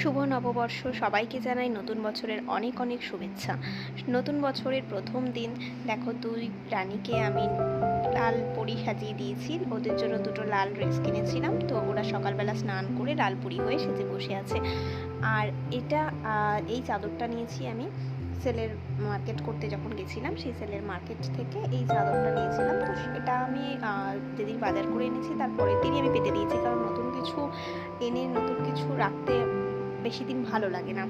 শুভ নববর্ষ। সবাইকে জানাই নতুন বছরের অনেক অনেক শুভেচ্ছা। নতুন বছরের প্রথম দিন, দেখো দুই রানীকে আমি লাল পরি সাজিয়ে দিয়েছি। ওদের জন্য দুটো লাল ড্রেস কিনেছিলাম। তো ওরা সকালবেলা স্নান করে লাল পরি হয়ে সেজে বসে আছে। আর এটা এই চাদরটা নিয়েছি আমি সেলের মার্কেট করতে যখন গেছিলাম, সেই সেলের মার্কেট থেকে এই চাদরটা নিয়েছিলাম। তো এটা আমি যেদিন বাজার করে এনেছি, তারপরের দিনই আমি পেতে দিয়েছি। কারণ নতুন কিছু এনে, নতুন কিছু রাখতে বেশি দিন ভালো লাগে না।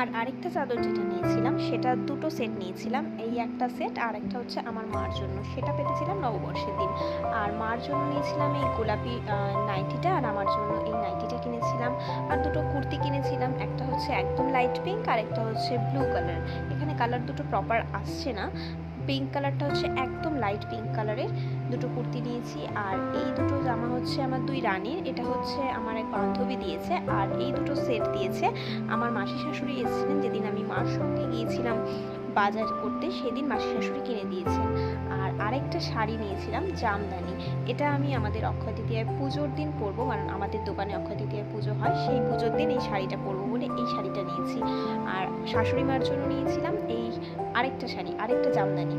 আর আরেকটা চাদর যেটা নিয়েছিলাম, সেটা দুটো সেট নিয়েছিলাম। এই একটা সেট আর একটা হচ্ছে আমার মার জন্য। সেটা পেতেছিলাম নববর্ষের দিন। আর মার জন্য নিয়েছিলাম এই গোলাপি নাইটিটা আর আমার জন্য এই নাইটিটা কিনেছিলাম। আর দুটো কুর্তি কিনেছিলাম। একটা হচ্ছে একদম লাইট পিঙ্ক আর একটা হচ্ছে ব্লু কালার এখানে কালার দুটো প্রপার আসছে না। পিঙ্ক কালারটা হচ্ছে একদম লাইট পিঙ্ক কালারের দুটো কুর্তি নিয়েছি আর এই দুটো জামা হচ্ছে আমার দুই রানীর। এটা হচ্ছে আমার এক বান্ধবী দিয়েছে আর এই দুটো সেট দিয়েছে আমার মাসি শাশুড়ি এসেছিলেন যেদিন আমি মার সঙ্গে গিয়েছিলাম বাজার করতে, সেদিন মাসি শাশুড়ি কিনে দিয়েছেন। আর আরেকটা শাড়ি নিয়েছিলাম জামদানি। এটা আমি আমাদের অক্ষয় তৃতীয়ায় পুজোর দিন পরবো, কারণ আমাদের দোকানে অক্ষয় তৃতীয়ায় পুজো হয়। সেই পুজোর দিন এই শাড়িটা পরবো বলে এই শাড়িটা নিয়েছি। আর শাশুড়ি মার জন্য নিয়েছিলাম এই আরেকটা শাড়ি, আরেকটা জামদানি।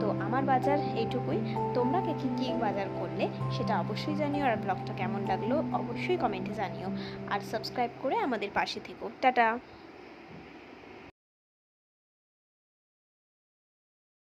তো আমার বাজার এইটুকুই। তোমরা কে কী বাজার করলে সেটা অবশ্যই জানিও আর ব্লগটা কেমন লাগল অবশ্যই কমেন্টে জানিও। আর সাবস্ক্রাইব করে আমাদের পাশে থেকো। টাটা!